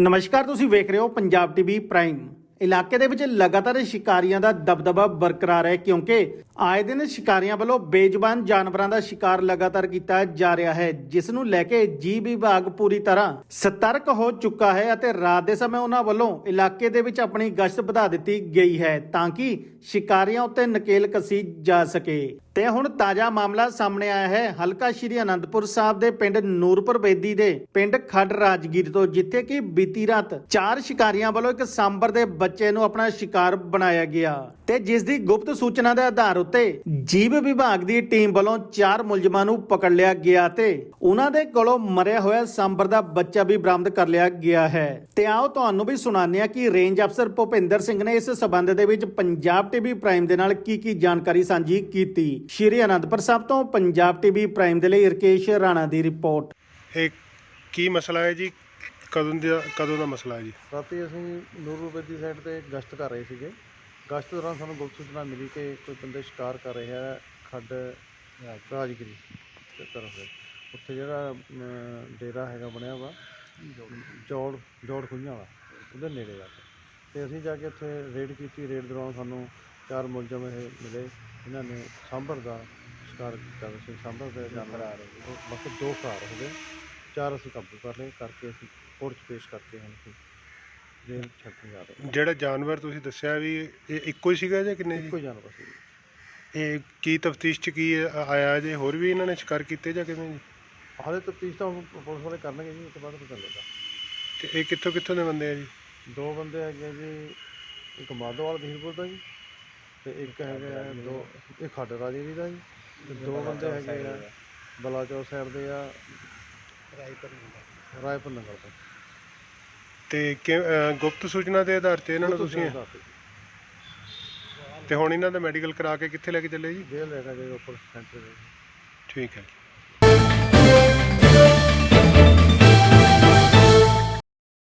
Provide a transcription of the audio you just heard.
ਨਮਸਕਾਰ, ਤੁਸੀਂ ਵੇਖ ਰਹੇ ਹੋ ਪੰਜਾਬ ਟੀਵੀ ਪ੍ਰਾਈਮ। ਇਲਾਕੇ ਦੇ ਵਿੱਚ ਲਗਾਤਾਰ ਸ਼ਿਕਾਰੀਆਂ ਦਾ ਦਬਦਬਾ ਬਰਕਰਾਰ ਹੈ, ਕਿਉਂਕਿ ਆਏ ਦਿਨ ਸ਼ਿਕਾਰੀਆਂ ਵੱਲੋਂ ਬੇਜ਼ੁਬਾਨ ਜਾਨਵਰਾਂ ਦਾ ਸ਼ਿਕਾਰ ਲਗਾਤਾਰ ਕੀਤਾ ਜਾ ਰਿਹਾ ਹੈ, ਜਿਸ ਨੂੰ ਲੈ ਕੇ ਜੀ ਵਿਭਾਗ ਪੂਰੀ ਤਰ੍ਹਾਂ ਸਤਰਕ ਹੋ ਚੁੱਕਾ ਹੈ ਅਤੇ ਰਾਤ ਦੇ ਸਮੇਂ ਉਹਨਾਂ ਵੱਲੋਂ ਇਲਾਕੇ ਦੇ ਵਿੱਚ ਆਪਣੀ ਗਸ਼ਤ ਵਧਾ ਦਿੱਤੀ ਗਈ ਹੈ, ਤਾਂ ਕਿ ਸ਼ਿਕਾਰੀਆਂ ਉੱਤੇ ਨਕੇਲ ਕਸੀ ਜਾ ਸਕੇ। ਤੇ ਹੁਣ ਤਾਜ਼ਾ ਮਾਮਲਾ ਸਾਹਮਣੇ ਆਇਆ ਹੈ। ਹਲਕਾ ਸ਼੍ਰੀ ਅਨੰਦਪੁਰ ਸਾਹਿਬ ਦੇ ਪਿੰਡ ਨੂਰਪੁਰ ਬੇਦੀ ਦੇ ਪਿੰਡ ਖੱਡ ਰਾਜਗੀਰ ਤੋਂ, ਜਿੱਥੇ ਕਿ ਬੀਤੀ ਰਾਤ ਚਾਰ ਸ਼ਿਕਾਰੀਆਂ ਵੱਲੋਂ ਇੱਕ ਸਾਂਬਰ ਦੇ ਬੱਚੇ ਨੂੰ ਆਪਣਾ ਸ਼ਿਕਾਰ ਬਣਾਇਆ ਗਿਆ ਤੇ ਜਿਸ ਦੀ ਗੁਪਤ ਸੂਚਨਾ ਦੇ ਆਧਾਰ ਉੱਤੇ ਜੀਵ ਵਿਭਾਗ ਦੀ ਟੀਮ ਵੱਲੋਂ ਚਾਰ ਮੁਲਜ਼ਮਾਂ ਨੂੰ ਪਕੜ ਲਿਆ ਗਿਆ ਤੇ ਉਹਨਾਂ ਦੇ ਕੋਲੋਂ ਮਰਿਆ ਹੋਇਆ ਸਾਂਬਰ ਦਾ ਬੱਚਾ ਵੀ ਬਰਾਮਦ ਕਰ ਲਿਆ ਗਿਆ ਹੈ। ਤੇ ਆਓ ਤੁਹਾਨੂੰ ਵੀ ਸੁਣਾਉਂਦੇ ਹਾਂ ਕਿ ਰੇਂਜ ਅਫਸਰ ਭੁਪਿੰਦਰ ਸਿੰਘ ਨੇ ਇਸ ਸਬੰਧ ਦੇ ਵਿੱਚ ਪੰਜਾਬ ਟੀਵੀ ਪ੍ਰਾਈਮ ਦੇ ਨਾਲ ਕੀ ਕੀ ਜਾਣਕਾਰੀ ਸਾਂਝੀ ਕੀਤੀ। ਸ਼੍ਰੀ ਅਨੰਦਪੁਰ ਸਾਹਿਬ ਤੋਂ ਪੰਜਾਬ ਟੀਵੀ ਪ੍ਰਾਈਮ ਦੇ ਲਈ ਰਕੇਸ਼ ਰਾਣਾ ਦੀ ਰਿਪੋਰਟ। ਇਹ ਕੀ ਮਸਲਾ ਹੈ ਜੀ? ਕਦੋਂ ਦਾ ਕਦੋਂ ਦਾ ਮਸਲਾ ਹੈ ਜੀ? ਰਾਤੀ ਅਸੀਂ ਨੂਰੂਬੇਦੀ ਸਾਈਡ ਤੇ ਗਸ਼ਤ ਕਰ ਰਹੇ ਸੀਗੇ। ਗਸ਼ਤ ਦੌਰਾਨ ਸਾਨੂੰ ਗੁਪਤ ਸੂਚਨਾ ਮਿਲੀ ਕਿ ਕੋਈ ਬੰਦੇ ਸ਼ਿਕਾਰ ਕਰ ਰਹੇ ਆ ਖੱਡ ਰਾਜਗਰੀ ਤੇ ਤਰਫ ਦੇ ਉੱਥੇ ਜਿਹੜਾ ਅਮ, ਡੇਰਾ ਹੈਗਾ ਬਣਿਆ ਵਾ ਜੋੜ ਜੋੜ ਖੁੰਝਾਂ ਵਾਲਾ ਉਹਦੇ ਨੇੜੇ ਜਾ ਕੇ। ਤੇ ਅਸੀਂ ਜਾ ਕੇ ਉੱਥੇ ਰੇਡ ਕੀਤੀ। ਰੇਡ ਦੌਰਾਨ ਸਾਨੂੰ ਚਾਰ ਮੁਲਜ਼ਮ ਇਹ ਮਿਲੇ ਇਹਨਾਂ ਨੇ ਸਾਂਭਰ ਦਾ ਸ਼ਿਕਾਰ ਕੀਤਾ ਹੋਇਆ ਸੀ। ਸਾਂਭਰ ਦੇ ਜਾਨਵਰ ਆ ਰਹੇ ਬਾਕੀ ਦੋ ਫਰਾਰ ਹੋ ਗਏ ਚਾਰ ਅਸੀਂ ਕਾਬੂ ਕਰ ਲਏ ਕਰਕੇ ਅਸੀਂ ਕੋਰਟ 'ਚ ਪੇਸ਼ ਕਰਕੇ ਹੁਣ ਅਸੀਂ ਜੇਲ੍ਹ ਛੱਡਣ ਜਾ ਰਹੇ ਜਿਹੜਾ ਜਾਨਵਰ ਤੁਸੀਂ ਦੱਸਿਆ ਵੀ ਇਹ ਇੱਕੋ ਹੀ ਸੀਗਾ ਜਾਂ ਕਿੰਨੇ ਇੱਕੋ ਜੀ ਹੀ ਜਾਨਵਰ ਸੀ। ਇਹ ਕੀ ਤਫਤੀਸ਼ ਚ ਕੀ ਆਇਆ ਜੇ ਹੋਰ ਵੀ ਇਹਨਾਂ ਨੇ ਸ਼ਿਕਾਰ ਕੀਤੇ ਜਾਂ ਕਿਵੇਂ? ਜੀ ਹਾਲੇ ਤਫਤੀਸ਼ ਤਾਂ ਹੁਣ ਪੁਲਿਸ ਵਾਲੇ ਕਰਨਗੇ ਜੀ ਉਸ ਤੋਂ ਬਾਅਦ ਪਤਾ ਲੱਗੇਗਾ ਤੇ ਇਹ ਕਿੱਥੋਂ ਕਿੱਥੋਂ ਦੇ ਬੰਦੇ ਆ ਜੀ? ਦੋ ਬੰਦੇ ਹੈਗੇ ਆ ਜੀ ਇੱਕ ਮਾਧੋਵਾਲ ਬਹੀਰਪੁਰ ਦਾ ਜੀ। ਤੇ ਇੱਕ ਹੈਗਾ ਆ ਦੋ ਇਹ ਖੱਡ ਰਾਜੇਰੀ ਦਾ ਜੀ। ਤੇ ਦੋ ਬੰਦੇ ਹੈਗੇ ਆ। ਬਲਾਚੌਰ ਸਾਈਡ ਦੇ ਆ। ਰਾਏਪੁਰ ਨਗਰ ਤੋਂ। ਤੇ ਕਿ- ਅਹ ਗੁਪਤ ਸੂਚਨਾ ਦੇ ਆਧਾਰ ਤੇ ਇਹਨਾਂ ਨੂੰ ਤੁਸੀਂ ਤੇ। ਹੁਣ ਇਹਨਾਂ ਦਾ ਮੈਡੀਕਲ ਕਰਾ ਕੇ ਕਿੱਥੇ ਲੈ ਕੇ ਚੱਲੇ ਜੀ? ਜੇਲ੍ਹ ਲੈ ਕੇ ਗਏ ਉੱਪਰ ਸੈਂਟਰ ਦੇ। ਠੀਕ ਹੈ।